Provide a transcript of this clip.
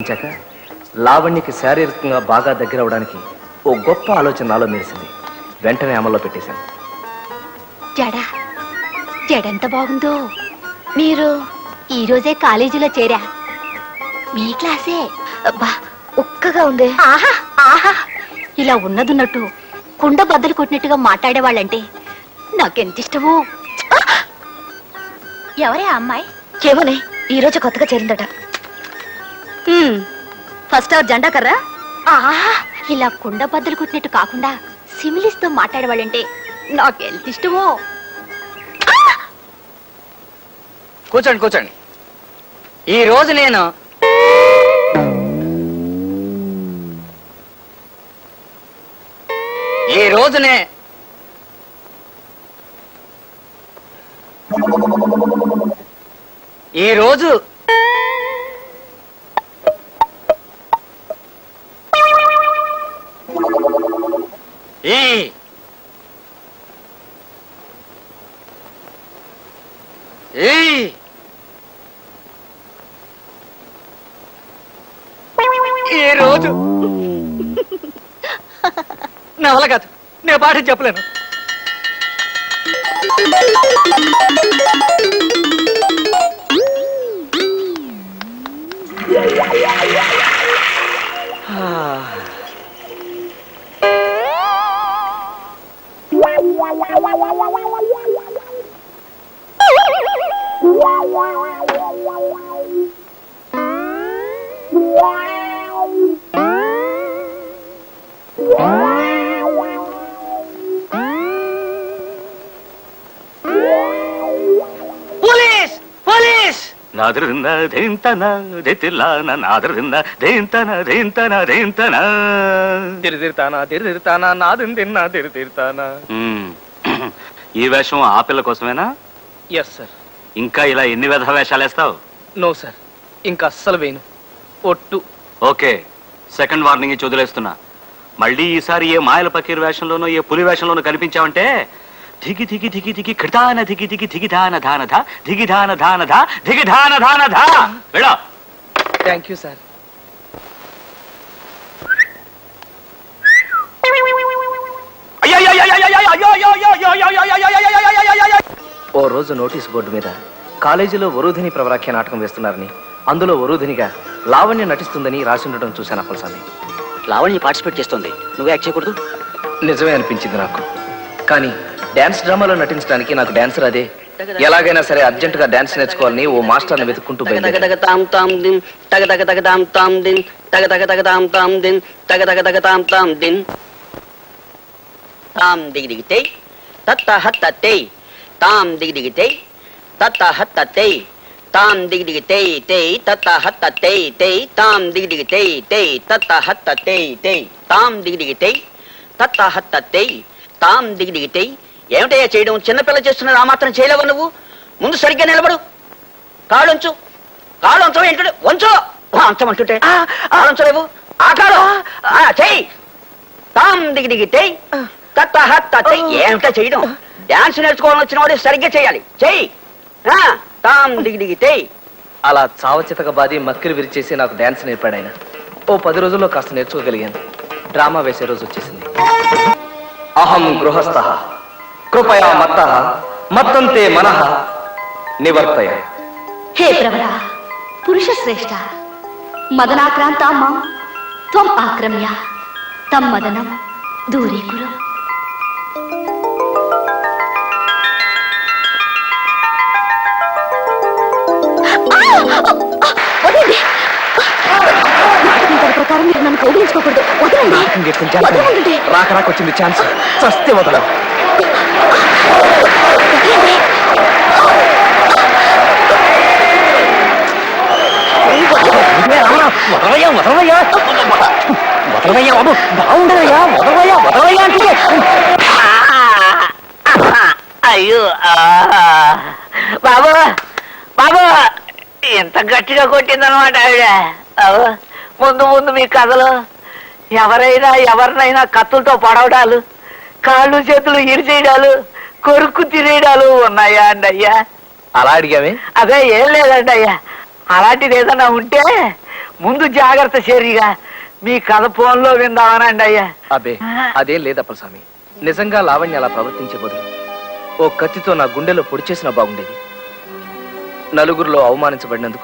ఆలోచించాక లావణ్యకి శారీరకంగా బాగా దగ్గర అవడానికి ఓ గొప్ప ఆలోచన నాలో మెరిసింది. వెంటనే అమల్లో పెట్టేశాను. జడ జడెంత బాగుందో. మీరు ఈ రోజే కాలేజీలో చేరా. మీ క్లాసే అబ్బా ఒక్కగా ఉంది. ఆహా ఆహా. ఇలా ఉన్నదున్నట్టు కుండ బద్దలు కొట్టినట్టుగా మాట్లాడేవాళ్ళంటే నాకెంత ఇష్టమో. ఎవరే ఆ అమ్మాయి? ఏమోనే ఈ రోజు కొత్తగా చేరిందట. ఫస్ట్ అవర్ జెండా కర్రా? ఆహా ఇలా కుండ బద్దలు కుట్టినట్టు కాకుండా సిమిలిస్తో మాట్లాడేవాళ్ళంటే ఎంత ఇష్టమో. కూర్చోండి కూర్చోండి. ఈ రోజు నేను ఈ రోజునే ఈ రోజు ఏ ఏ రోజు? నా వల్ల కాదు నేను పాఠం చెప్పలేను. Police police! నాదరింద దేంతన దెతిల్లాన నాదరింద దేంతన దేంతన దేంతన. తిరిదిరుతానా తిరిదిరుతానా నాదిని తిన్నా తిరిదిరుతానా మ్మ్. ఈ వేషం ఆ పిల్ల కోసమేనా? ఎస్ సార్ ఇంకా ఇలా ఎన్ని విధ వేషాలు వేస్తావు నో సార్. ఇంకా అస్సలు వేయను. ఒట్టు. ఓకే. సెకండ్ వార్నింగ్ ఇచ్చి వదిలేస్తున్నా. మళ్ళీ ఈసారి ఏ మాయల పకీర్ వేషంలోనో ఏ పులి వేషంలోనో కనిపించావంటే దిగి దిగి దిగి దిగి కృతాన దిగి దిగి దిగి ధాన ధాన ధ దిగి ధాన ధాన ధ దిగి ధాన ధాన ధ. వెళ్ళా. థ్యాంక్ యూ సార్ ఓ రోజు నోటీస్ బోర్డు మీద కాలేజీలో వరుధిని ప్రవరాఖ్య నాటకం వేస్తున్నారని అందులో వరుధినిగా లావణ్య నటిస్తుందని రాసి ఉండటం చూశాను అప్పలస్వామి లావణ్య పార్టిసిపేట్ చేస్తుంది. నువ్వు యాక్ట్ చేయకూడదు? నిజమే అనిపించింది నాకు. కానీ డాన్స్ డ్రామాలో నటించడానికి నాకు డాన్సర్ అదే. ఎలాగైనా సరే అర్జెంటుగా డాన్స్ నేర్చుకోవాలని ఓ వెతుక్కుంటూ తగ బయలుదేరాను. తగ తాం దిగి దిగి తై తత్త హత్త తై తాం దిగి దిగి తై తత్త హత్త తై తాం దిగి దిగి తై తై తత్త హత్త తై తై తాం దిగి దిగి తై తై తత్త హత్త తై తై తాం దిగి దిగి తై తత్త హత్త తై తాం దిగి దిగి తై ఏమిటయ్యా చేయడం? చిన్నపిల్ల చేస్తున్నారు ఆ మాత్రం చేయలేవు నువ్వు? ముందు సరిగ్గా నిలబడు. కాళ్ళు ఉంచు. కాళ్ళు ఉంచవు ఏంటంటే? వంచు అంచమంటుంటే కాళ్ళు ఉంచలేవు. ఆ ఆ, చెయ్యి తాం దిగి దిగి తెయ్. తత్త హత్త తెయ్ ఏమిటో చేయడం? డాన్స్ నేర్చుకోవడం వచ్చిన వాడు సరిగ్గా చేయాలి. చెయ్యి. తాం దిగి దిగి తెయ్. అలా చావచితక బాది మక్కిలు విరిచేసి నాకు డాన్స్ నేర్పాడు ఆయన ఓ పది రోజుల్లో కాస్త నేర్చుకోగలిగాను. డ్రామా వేసే రోజు వచ్చేసింది. అహం గృహస్థ. కృపయా మత్త. మత్తంతే మనః. నివర్తయ. హే ప్రవర పురుష శ్రేష్ట. మదనాక్రాంత మాం త్వం ఆక్రమ్య. తం మదనం. దూరీకురు. వదండి నాటకం ప్రకారం మీరు నన్ను కౌగిలించుకోకూడదు. వదలండి. నాటకం గెట్టుకుని ఛాన్స్ వదలండి. రాక రాక వచ్చింది ఛాన్స్. చస్తే వదలం. వదలయ్యా వదలయ్యా వదలయ్యా. బాబు బాగుండదయ్యా వదలయ్యా వదలయ్యా అంటే. అయ్యో బాబు బాబు. ఎంత గట్టిగా కొట్టిందనమాట ఆవిడ. ముందు ముందు మీ కథలు. ఎవరైనా ఎవరినైనా కత్తులతో పడవడాలు కాళ్ళు చేతులు ఇరిచేయడాలు కొరుక్కు తినేయడాలు ఉన్నాయా అండి అయ్యా అలా అడిగామే అదే ఏం లేదండి అయ్యా అలాంటిది ఏదైనా ఉంటే ముందు జాగ్రత్త చేరిగా మీ కథ ఫోన్లో విందామనండి అయ్యా అబే అదేం లేదు అప్పలస్వామి నిజంగా లావణ్య అలా ప్రవర్తించే బదులు ఓ కత్తితో నా గుండెలో పొడి చేసినా బాగుండేది. నలుగురిలో అవమానించబడినందుకు